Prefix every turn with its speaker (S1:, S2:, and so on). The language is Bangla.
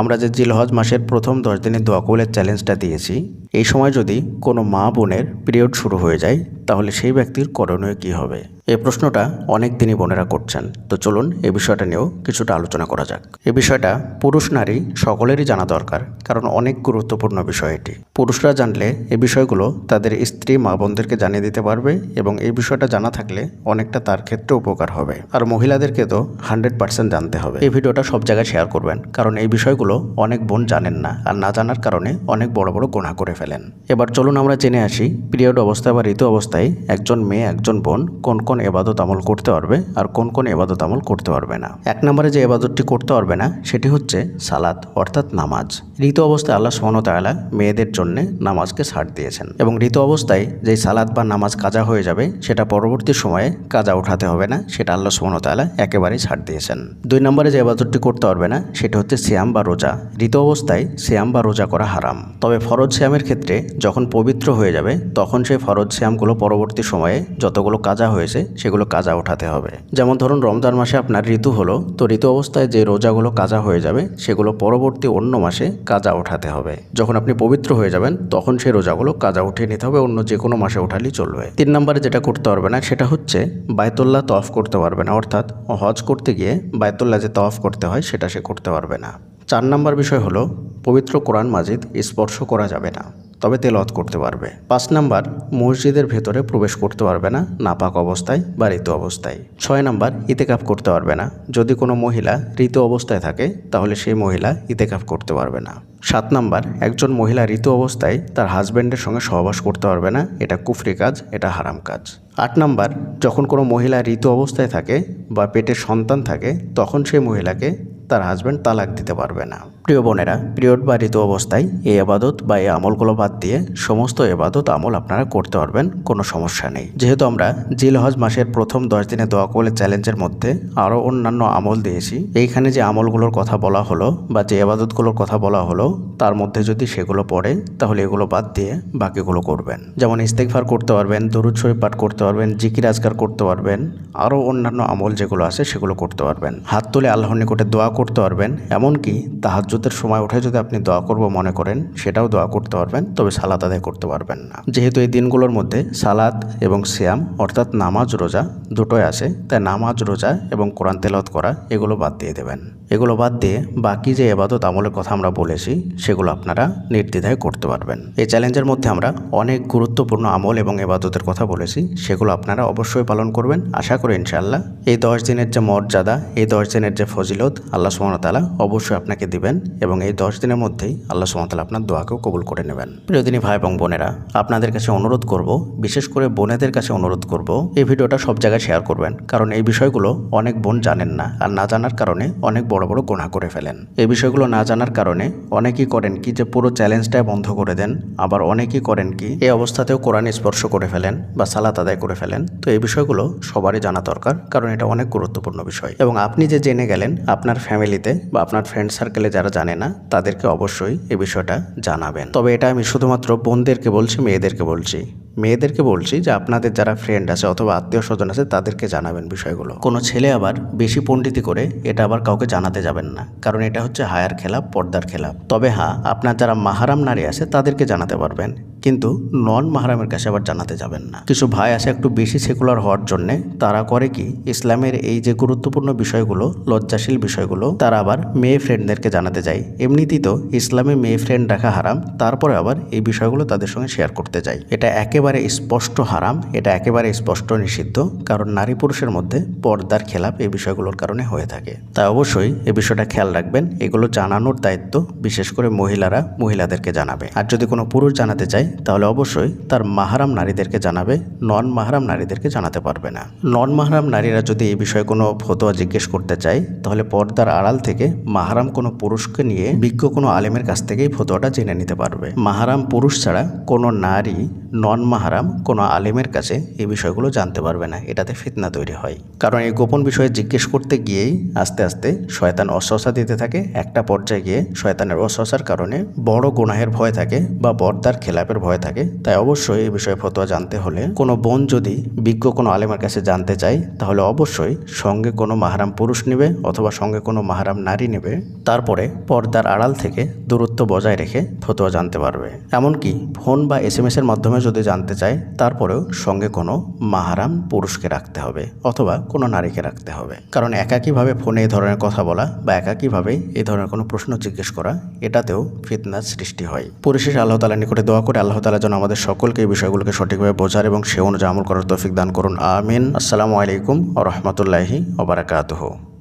S1: আমরা যে জিল হজ মাসের প্রথম দশ দিনের দোয়া কবুলের চ্যালেঞ্জটা দিয়েছি, এই সময় যদি কোনো মা বোনের পিরিয়ড শুরু হয়ে যায়, তাহলে সেই ব্যক্তির করণীয় কী হবে? এই প্রশ্নটা অনেক দিনই বোনেরা করছেন। তো চলুন এই বিষয়টা নিয়েও কিছুটা আলোচনা করা যাক। এই বিষয়টা পুরুষ নারী সকলেরই জানা দরকার, কারণ অনেক গুরুত্বপূর্ণ বিষয় এটি। পুরুষরা জানলে এই বিষয়গুলো তাদের স্ত্রী মা বোনদেরকে জানিয়ে দিতে পারবে এবং এই বিষয়টা জানা থাকলে অনেকটা তার ক্ষেত্রে উপকার হবে। আর মহিলাদেরকে তো হান্ড্রেড পার্সেন্ট জানতে হবে। এই ভিডিওটা সব জায়গায় শেয়ার করবেন, কারণ এই বিষয়গুলো অনেক বোন জানেন না আর না জানার কারণে অনেক বড় বড় গোনা করে ফেলেন। এবার চলুন আমরা জেনে আসি পিরিয়ড অবস্থায় বা ঋতু অবস্থায় একজন মেয়ে, একজন বোন কোন কোন এবাদত আমল করতে পারবে আর কোন কোন এবাদত আমল করতে পারবে না। এক নম্বরে যে এবাদতটি করতে পারবে না, সেটি হচ্ছে সালাদ অর্থাৎ নামাজ। ঋতু অবস্থায় আল্লাহ ওয়া মেয়েদের জন্য নামাজকে ছাড় দিয়েছেন এবং ঋতু অবস্থায় যে সালাদ বা নামাজ কাজা হয়ে যাবে, সেটা পরবর্তী সময়ে কাজা উঠাতে হবে না, সেটা আল্লাহ ওয়া একেবারেই ছাড় দিয়েছেন। দুই নম্বরে যে এবাদতটি করতে পারবে না, সেটা হচ্ছে সিয়াম বা রোজা। ঋতু অবস্থায় সিয়াম বা রোজা করা হারাম। তবে ফরজ সিয়ামের ক্ষেত্রে যখন পবিত্র হয়ে যাবে, তখন সেই ফরজ সিয়ামগুলো পরবর্তী সময়ে যতগুলো কাজা হয়েছে সেগুলো কাজা ওঠাতে হবে। যেমন ধরুন, রমজান মাসে আপনার ঋতু হলো, তো ঋতু অবস্থায় যে রোজাগুলো কাজা হয়ে যাবে, সেগুলো পরবর্তী অন্য মাসে কাজা ওঠাতে হবে। যখন আপনি পবিত্র হয়ে যাবেন, তখন সেই রোজাগুলো কাজা উঠিয়ে নিতে হবে, অন্য যে কোনো মাসে ওঠালেই চলবে। তিন নম্বরে যেটা করতে পারবে না, সেটা হচ্ছে বায়তুল্লাহ তফ করতে পারবে না, অর্থাৎ হজ করতে গিয়ে বায়তুল্লাহ যে তফ করতে হয়, সেটা সে করতে পারবে না। চার নম্বর বিষয় হলো, পবিত্র কোরআন মাজিদ স্পর্শ করা যাবে না। তবে তেলত করতে পারবে। পাঁচ নাম্বার, মসজিদের ভেতরে প্রবেশ করতে পারবে না, নাপাক অবস্থায় বা ঋতু অবস্থায়। ছয় নাম্বার, ইতেকাফ করতে পারবে না। যদি কোনো মহিলা ঋতু অবস্থায় থাকে, তাহলে সেই মহিলা ইতেকাফ করতে পারবে না। সাত নাম্বার, একজন মহিলা ঋতু অবস্থায় তার হাজব্যান্ডের সঙ্গে সহবাস করতে পারবে না, এটা কুফরি কাজ, এটা হারাম কাজ। আট নাম্বার, যখন কোনো মহিলা ঋতু অবস্থায় থাকে বা পেটে সন্তান থাকে, তখন সেই মহিলাকে তার হাজব্যান্ড তালাক দিতে পারবে না। প্রিয় বোনেরা, পিরিয়ড বা ঋতু অবস্থায় এই আবাদত বা এই আমলগুলো বাদ দিয়ে সমস্ত এবাদত আমল আপনারা করতে পারবেন, কোনো সমস্যা নেই। যেহেতু আমরা জিলহজ মাসের প্রথম দশ দিনে দোয়া করলে চ্যালেঞ্জের মধ্যে আরও অন্যান্য আমল দিয়েছি, এইখানে যে আমলগুলোর কথা বলা হলো বা যে আবাদতগুলোর কথা বলা হলো, তার মধ্যে যদি সেগুলো পড়ে, তাহলে এগুলো বাদ দিয়ে বাকিগুলো করবেন। যেমন ইস্তেকফার করতে পারবেন, দরুদ শরীফ পাঠ করতে পারবেন, জিকির আজকার করতে পারবেন, আরও অন্যান্য আমল যেগুলো আছে সেগুলো করতে পারবেন। হাত তুলে আল্লাহর নিকটে দোয়া করতে পারবেন, এমনকি তাহাজ্জুদের সময় উঠে যদি আপনি দোয়া করব মনে করেন, সেটাও দোয়া করতে পারবেন, তবে সালাত আদায় করতে পারবেন না। যেহেতু এই দিনগুলোর মধ্যে সালাদ এবং সিয়াম, অর্থাৎ নামাজ রোজা, দুটোই আছে, তাই নামাজ রোজা এবং কোরআন তেলাওয়াত করা, এগুলো বাদ দিয়ে দেবেন। এগুলো বাদ দিয়ে বাকি যে এবাদত আমলের কথা আমরা বলেছি, সেগুলো আপনারা নির্দ্বিধায় করতে পারবেন। এই চ্যালেঞ্জের মধ্যে আমরা অনেক গুরুত্বপূর্ণ আমল এবং এবাদতের কথা বলেছি, সেগুলো আপনারা অবশ্যই পালন করবেন। আশা করি ইনশাআল্লাহ, এই দশ দিনের যে মর্যাদা, এই দশ দিনের যে ফজিলত, আল্লাহ সুমতালা অবশ্যই আপনাকে দিবেন। এবং এই দশ দিনের মধ্যেই আল্লাহ সুমতালা আপনার দোয়াকেও কবুল করে নেবেন। প্রিয়দিনী ভাই এবং বোনেরা, আপনাদের কাছে অনুরোধ করব, বিশেষ করে বোনেদের কাছে অনুরোধ করব, এই ভিডিওটা সব জায়গায় শেয়ার করবেন, কারণ এই বিষয়গুলো অনেক বোন জানেন না আর না জানার কারণে অনেক বড় বড় গোনা করে ফেলেন। এই বিষয়গুলো না জানার কারণে অনেকেই করেন কি যে পুরো চ্যালেঞ্জটাই বন্ধ করে দেন, আবার অনেকেই করেন কি এই অবস্থাতেও কোরআন স্পর্শ করে ফেলেন বা সালাত আদায় করে ফেলেন। তো এই বিষয়গুলো সবারই জানা দরকার, কারণ এটা অনেক গুরুত্বপূর্ণ বিষয়। এবং আপনি যে জেনে গেলেন, আপনার ফ্যামিলিতে বা আপনার ফ্রেন্ড সার্কেলে যারা জানে না, তাদেরকে অবশ্যই এ বিষয়টা জানাবেন। তবে এটা আমি শুধুমাত্র বোনদেরকে বলছি, মেয়েদেরকে বলছি। মেয়েদেরকে বলছি যে আপনাদের যারা ফ্রেন্ড আছে অথবা আত্মীয় স্বজন আছে, তাদেরকে জানাবেন বিষয়গুলো। কোনো ছেলে আবার বেশি পণ্ডিতি করে এটা আবার কাউকে জানাতে যাবেন না, কারণ এটা হচ্ছে হায়ার খেলা, পর্দার খেলাপ তবে হ্যাঁ আপনার যারা মাহারাম নারী আছে, তাদেরকে জানাতে পারবেন, কিন্তু নন মাহারামের কাছে আবার জানাতে যাবেন না। কিছু ভাই আছে একটু বেশি সেকুলার হওয়ার জন্যে, তারা করে কি, ইসলামের এই যে গুরুত্বপূর্ণ বিষয়গুলো, লজ্জাশীল বিষয়গুলো, তারা আবার মেয়ে ফ্রেন্ডদেরকে জানাতে যায়। এমনিতেই তো ইসলামে মেয়ে ফ্রেন্ড রাখা হারাম, তারপরে আবার এই বিষয়গুলো তাদের সঙ্গে শেয়ার করতে যায়। এটা একেবারে স্পষ্ট হারাম, এটা একেবারে স্পষ্ট নিষিদ্ধ, কারণ নারী পুরুষের মধ্যে পর্দার খেলাপ এই বিষয়গুলোর কারণে হয়ে থাকে। তাই অবশ্যই এ বিষয়টা খেয়াল রাখবেন, এগুলো জানানোর দায়িত্ব বিশেষ করে মহিলারা, মহিলাদেরকে জানাবে। আর যদি কোনো পুরুষ জানাতে চায়, তাহলে অবশ্যই তার মাহারাম নারীদেরকে জানাবে নন মাহারাম নারীদেরকে জানাতে পারবে না। নন মাহারাম নারীরা যদি এই বিষয়ে কোনো ফতোয়া জিজ্ঞেস করতে চায়, তাহলে পর্দার আড়াল থেকে মাহারাম কোনো পুরুষকে নিয়ে বিজ্ঞ কোনো আলেমের কাছ থেকেই ফতোয়াটা জেনে নিতে পারবে। মাহারাম পুরুষ ছাড়া কোনো নারী নন মাহারাম কোনো আলেমের কাছে এই বিষয়গুলো জানতে পারবে না, এটাতে ফিতনা তৈরি হয়। কারণ এই গোপন বিষয়ে জিজ্ঞেস করতে গিয়েই আস্তে আস্তে শয়তান অস্বসা দিতে থাকে, একটা পর্যায়ে গিয়ে শয়তানের অস্বসার কারণে বড় গুনাহের ভয় থাকে বা বর্দার খেলাপের ভয় থাকে। তাই অবশ্যই এই বিষয়ে ফতোয়া জানতে হলে কোনো বোন যদি বিজ্ঞ কোনো আলেমের কাছে জানতে চায়, তাহলে অবশ্যই সঙ্গে কোনো মাহারাম পুরুষ নেবে অথবা সঙ্গে কোনো মাহারাম নারী নেবে, তারপরে পর্দার আড়াল থেকে দূরত্ব বজায় রেখে ফতোয়া জানতে পারবে। এমনকি ফোন বা এস এর মাধ্যমে যদি জানতে চায় তারপরেও সঙ্গে কোনো মাহারাম পুরুষকে রাখতে হবে অথবা কোনো নারীকে রাখতে হবে। কারণ একাকীভাবে ফোনে এই ধরনের কথা বলা বা একাকীভাবে এই ধরনের কোনো প্রশ্ন জিজ্ঞেস করা, এটাতেও ফিতনার সৃষ্টি হয়। পরিশেষে আল্লাহ তালা নিকটে দোয়া করে আল্লাহ তালা যেন আমাদের সকলকে এই বিষয়গুলোকে সঠিকভাবে বোঝার এবং সে অনুযায়ী আমল করার তৌফিক দান করুন। আমিন। আসসালামু আলাইকুম ও রহমতুল্লাহি ওবরাকাতুহ